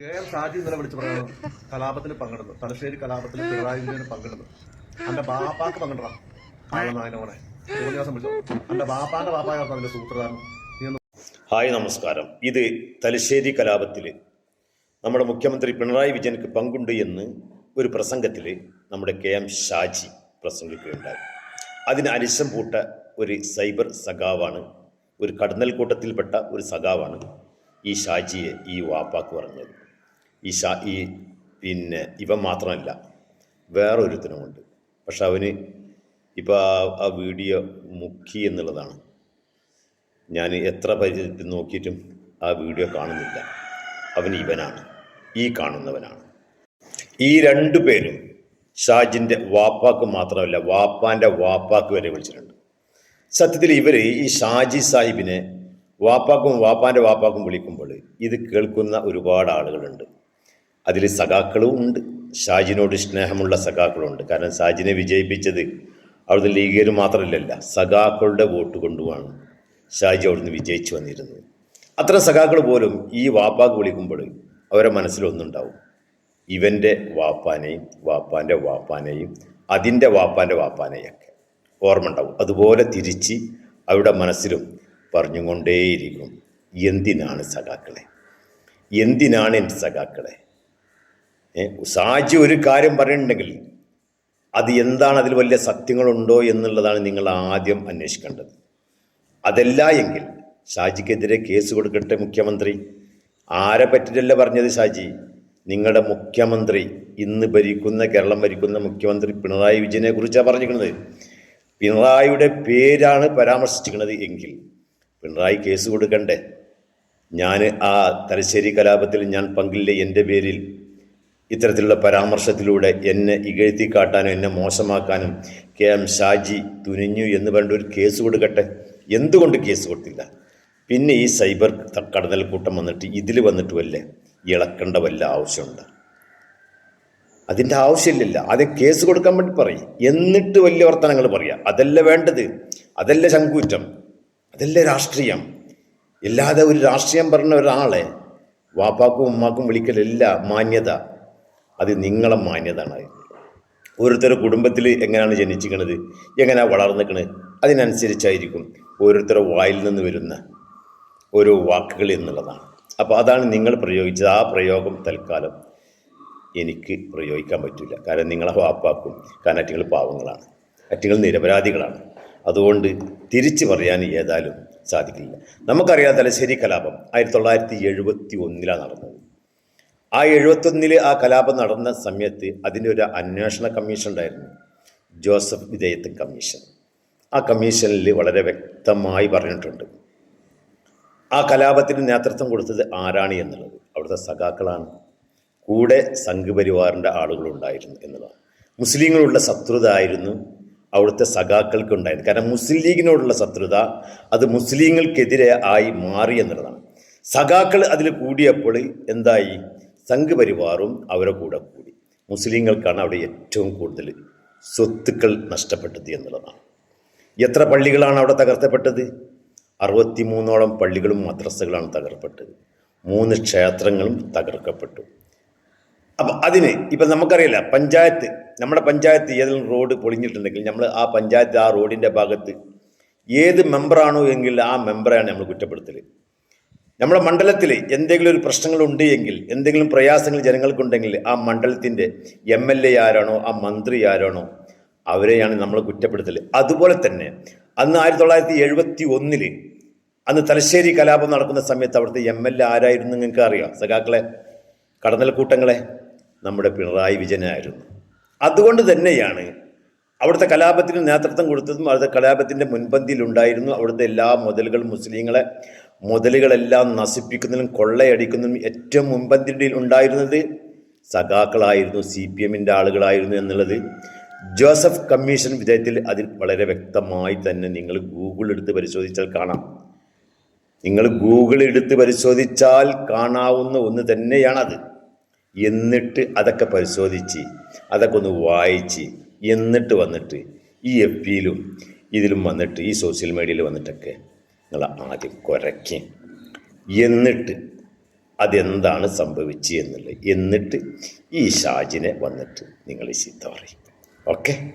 K M Saji ഇന്നലെ വിളിച്ചു പറയുന്നത് കലാപത്തിൽ പങ്കെടുന്നു തലശ്ശേരി കലാപത്തിൽ പിണറായി വിജയന് പങ്കെടുന്നു അന്റെ ബാപ്പാക്ക് പങ്കെടുക്കാം മൂന്ന് ദിവസം എന്റെ ബാപ്പാന്റെ ബാപ്പായാണ് അതിന്റെ ഹായ് നമസ്കാരം. ഇത് തലശ്ശേരി കലാപത്തിൽ നമ്മുടെ മുഖ്യമന്ത്രി പിണറായി വിജയനക്ക് പങ്കുണ്ട് എന്ന് ഒരു പ്രസംഗത്തിൽ നമ്മുടെ കെ എം ഷാജി പ്രസംഗിക്കുകയുണ്ടായി. അതിന് അരിശം പൂട്ട ഒരു സൈബർ സഖാവാണ് ഒരു കടന്നൽ കൂട്ടത്തിൽപ്പെട്ട ഒരു സഖാവാണ് ഈ ഷാജിയെ ഈ വാപ്പാക്ക് പറഞ്ഞത്. ഈ ഷാ ഈ പിന്നെ ഇവൻ മാത്രമല്ല വേറൊരുത്തനുമുണ്ട് പക്ഷെ അവന് ഇപ്പോൾ ആ ആ വീഡിയോ മുക്കി എന്നുള്ളതാണ്. ഞാൻ എത്ര പരിചയത്തിൽ നോക്കിയിട്ടും ആ വീഡിയോ കാണുന്നില്ല. അവൻ ഇവനാണ് ഈ കാണുന്നവനാണ്. ഈ രണ്ടു പേരും ഷാജിന്റെ വാപ്പാക്ക് മാത്രമല്ല വാപ്പാന്റെ വാപ്പാക്ക് വരെ വിളിച്ചിട്ടുണ്ട്. സത്യത്തിൽ ഇവർ ഈ ഷാജി സാഹിബിനെ വാപ്പാക്കും വാപ്പാന്റെ വാപ്പാക്കും വിളിക്കുമ്പോൾ ഇത് കേൾക്കുന്ന ഒരുപാട് ആളുകളുണ്ട്. അതിൽ സഖാക്കളും ഉണ്ട്. ഷാജിനോട് സ്നേഹമുള്ള സഖാക്കളുണ്ട്. കാരണം ഷാജിനെ വിജയിപ്പിച്ചത് അവിടുത്തെ ലീഗേര് മാത്രമല്ലല്ല സഖാക്കളുടെ വോട്ട് കൊണ്ടുമാണ് ഷാജി അവിടുന്ന് വിജയിച്ചു വന്നിരുന്നത്. അത്ര സഖാക്കൾ പോലും ഈ വാപ്പാക്ക് വിളിക്കുമ്പോൾ അവരെ മനസ്സിലൊന്നുണ്ടാവും ഇവന്റെ വാപ്പാനെയും വാപ്പാന്റെ വാപ്പാനെയും അതിന്റെ വാപ്പാന്റെ വാപ്പാനെയൊക്കെ ഓർമ്മ ഉണ്ടാവും അതുപോലെ തിരിച്ച് അവരുടെ മനസ്സിലും പറഞ്ഞുകൊണ്ടേയിരിക്കും. എന്തിനാണ് സഖാക്കളെ? എന്തിനാണ് എന്റെ സഖാക്കളെ? ഷാജി ഒരു കാര്യം പറയുന്നുണ്ടെങ്കിൽ അത് എന്താണ് അതിൽ വലിയ സത്യങ്ങളുണ്ടോ എന്നുള്ളതാണ് നിങ്ങൾ ആദ്യം അന്വേഷിക്കേണ്ടത്. അതല്ല എങ്കിൽ ഷാജിക്കെതിരെ കേസ് കൊടുക്കട്ടെ മുഖ്യമന്ത്രി. ആരെ പറ്റിയല്ല പറഞ്ഞത് ഷാജി നിങ്ങളുടെ മുഖ്യമന്ത്രി ഇന്ന് ഭരിക്കുന്ന കേരളം ഭരിക്കുന്ന മുഖ്യമന്ത്രി പിണറായി വിജയനെ കുറിച്ചാണ് പറഞ്ഞിരിക്കുന്നത്. പിണറായിയുടെ പേരാണ് പരാമർശിച്ചിരിക്കുന്നത് എങ്കിൽ പിണറായി കേസ് കൊടുക്കണ്ടേ? ഞാൻ ആ തലശ്ശേരി കലാപത്തിൽ ഞാൻ പങ്കില്ല എന്റെ പേരിൽ? ഇത്തരത്തിലുള്ള പരാമർശത്തിലൂടെ എന്നെ ഇകഴ്ത്തി കാട്ടാനും എന്നെ മോശമാക്കാനും കെ എം ഷാജി തുനിഞ്ഞു എന്ന് പറഞ്ഞ ഒരു കേസ് കൊടുക്കട്ടെ? എന്തുകൊണ്ട് കേസ് കൊടുത്തില്ല? പിന്നെ ഈ സൈബർ കടന്നൽ കൂട്ടം വന്നിട്ട് ഇതിൽ വന്നിട്ട് വല്ല ഇളക്കേണ്ട വല്ല ആവശ്യമുണ്ട്? അതിന്റെ ആവശ്യമില്ലല്ല. ആദ്യം കേസ് കൊടുക്കാൻ വേണ്ടി പറയും. എന്നിട്ട് വലിയ വർത്തനങ്ങൾ പറയാം. അതല്ല വേണ്ടത്? അതല്ല ശങ്കൂറ്റം? അതല്ല രാഷ്ട്രീയം? ഇല്ലാതെ ഒരു രാഷ്ട്രീയം പറഞ്ഞ ഒരാളെ വാപ്പാക്കും ഉമ്മാക്കും വിളിക്കലല്ല മാന്യത. അത് നിങ്ങളെ മാന്യതാണ് ഓരോരുത്തരുടെ കുടുംബത്തിൽ എങ്ങനെയാണ് ജനിച്ചിരിക്കണത് എങ്ങനെയാണ് വളർന്നിക്കണത്? അതിനനുസരിച്ചായിരിക്കും ഓരോരുത്തരുടെ വായിൽ നിന്ന് വരുന്ന ഓരോ വാക്കുകൾ എന്നുള്ളതാണ്. അപ്പോൾ അതാണ് നിങ്ങൾ പ്രയോഗിച്ചത്. ആ പ്രയോഗം തൽക്കാലം എനിക്ക് പ്രയോഗിക്കാൻ പറ്റില്ല. കാരണം നിങ്ങളെ വാപ്പാക്കും കാരണം അറ്റിങ്ങൾ പാവങ്ങളാണ്. അറ്റിങ്ങൾ നിരപരാധികളാണ്. അതുകൊണ്ട് തിരിച്ചു പറയാൻ ഏതായാലും സാധിക്കില്ല. നമുക്കറിയാം തലശ്ശേരി കലാപം ആയിരത്തി തൊള്ളായിരത്തി എഴുപത്തി ഒന്നിലാണ് നടന്നത്. ആ എഴുപത്തൊന്നിൽ ആ കലാപം നടന്ന സമയത്ത് അതിന്റെ ഒരു അന്വേഷണ കമ്മീഷൻ ഉണ്ടായിരുന്നു. ജോസഫ് വിധേയത്വ കമ്മീഷൻ. ആ കമ്മീഷനിൽ വളരെ വ്യക്തമായി പറഞ്ഞിട്ടുണ്ട്. ആ കലാപത്തിന് നേതൃത്വം കൊടുത്തത് ആരാണ് എന്നുള്ളത്. അവിടുത്തെ സഖാക്കളാണ്. കൂടെ സംഘപരിവാറിന്റെ ആളുകളുണ്ടായിരുന്നു എന്നുള്ളതാണ്. മുസ്ലിങ്ങളുള്ള ശത്രുത ആയിരുന്നു അവിടുത്തെ സഖാക്കൾക്ക് ഉണ്ടായിരുന്നു കാരണം മുസ്ലിം ലീഗിനോടുള്ള ശത്രുത അത് മുസ്ലിങ്ങൾക്കെതിരെ ആയി മാറി എന്നുള്ളതാണ്. സഖാക്കൾ അതിൽ കൂടിയപ്പോൾ എന്തായി? സംഘപരിവാറും അവരെ കൂടെ കൂടി. മുസ്ലിങ്ങൾക്കാണ് അവിടെ ഏറ്റവും കൂടുതൽ സ്വത്തുക്കൾ നഷ്ടപ്പെട്ടത് എന്നുള്ളതാണ്. എത്ര പള്ളികളാണ് അവിടെ തകർത്തപ്പെട്ടത്? അറുപത്തിമൂന്നോളം പള്ളികളും മദ്രസകളാണ് തകർപ്പെട്ടത്. മൂന്ന് ക്ഷേത്രങ്ങളും തകർക്കപ്പെട്ടു. അപ്പം അതിന് ഇപ്പം നമുക്കറിയില്ല പഞ്ചായത്ത് നമ്മുടെ പഞ്ചായത്ത് ഏതെങ്കിലും റോഡ് പൊളിഞ്ഞിട്ടുണ്ടെങ്കിൽ നമ്മൾ ആ പഞ്ചായത്ത് ആ റോഡിന്റെ ഭാഗത്ത് ഏത് മെമ്പറാണോ എങ്കിൽ ആ മെമ്പറെയാണ് നമ്മൾ കുറ്റപ്പെടുത്തൽ നമ്മുടെ മണ്ഡലത്തിൽ എന്തെങ്കിലും ഒരു പ്രശ്നങ്ങൾ ഉണ്ട് എങ്കിൽ എന്തെങ്കിലും പ്രയാസങ്ങൾ ജനങ്ങൾക്കുണ്ടെങ്കിൽ ആ മണ്ഡലത്തിന്റെ എം എൽ എ ആരാണോ ആ മന്ത്രി ആരാണോ അവരെയാണ് നമ്മൾ കുറ്റപ്പെടുത്തൽ അതുപോലെ തന്നെ അന്ന് ആയിരത്തി തൊള്ളായിരത്തി എഴുപത്തി ഒന്നിൽ അന്ന് തലശ്ശേരി കലാപം നടക്കുന്ന സമയത്ത് അവിടുത്തെ എം എൽ എ ആരായിരുന്നു നിങ്ങൾക്ക് അറിയാം? സഖാക്കളെ കടന്നൽ കൂട്ടങ്ങളെ നമ്മുടെ പിണറായി വിജയനായിരുന്നു അതുകൊണ്ട് തന്നെയാണ് അവിടുത്തെ കലാപത്തിന് നേതൃത്വം കൊടുത്തതും അവിടുത്തെ കലാപത്തിന്റെ മുൻപന്തിയിലുണ്ടായിരുന്നു അവിടുത്തെ എല്ലാ മുതലുകളും മുസ്ലിങ്ങളെ മുതലുകളെല്ലാം നശിപ്പിക്കുന്നതിനും കൊള്ളയടിക്കുന്നതിനും ഏറ്റവും മുൻപന്തിയിൽ ഉണ്ടായിരുന്നത് സഖാക്കളായിരുന്നു സി പി എമ്മിന്റെ ആളുകളായിരുന്നു എന്നുള്ളത് ജോസഫ് കമ്മീഷൻ വിധേയത്തിൽ അതിൽ വളരെ വ്യക്തമായി തന്നെ നിങ്ങൾ ഗൂഗിൾ എടുത്ത് പരിശോധിച്ചാൽ കാണാം. നിങ്ങൾ ഗൂഗിൾ എടുത്ത് പരിശോധിച്ചാൽ കാണാവുന്ന ഒന്ന് തന്നെയാണത്. എന്നിട്ട് അതൊക്കെ പരിശോധിച്ച് അതൊക്കെ ഒന്ന് വായിച്ച് എന്നിട്ട് വന്നിട്ട് ഈ എഫ് പിയിലും ഇതിലും വന്നിട്ട് ഈ സോഷ്യൽ മീഡിയയിൽ വന്നിട്ടൊക്കെ നിങ്ങൾ ആദ്യം കുരയ്ക്കും എന്നിട്ട് അതെന്താണ് സംഭവിച്ചത് എന്നുള്ളത്. എന്നിട്ട് ഈ ഷാജിനെ വന്നിട്ട് നിങ്ങൾ ചീത്ത പറയും. ഓക്കെ?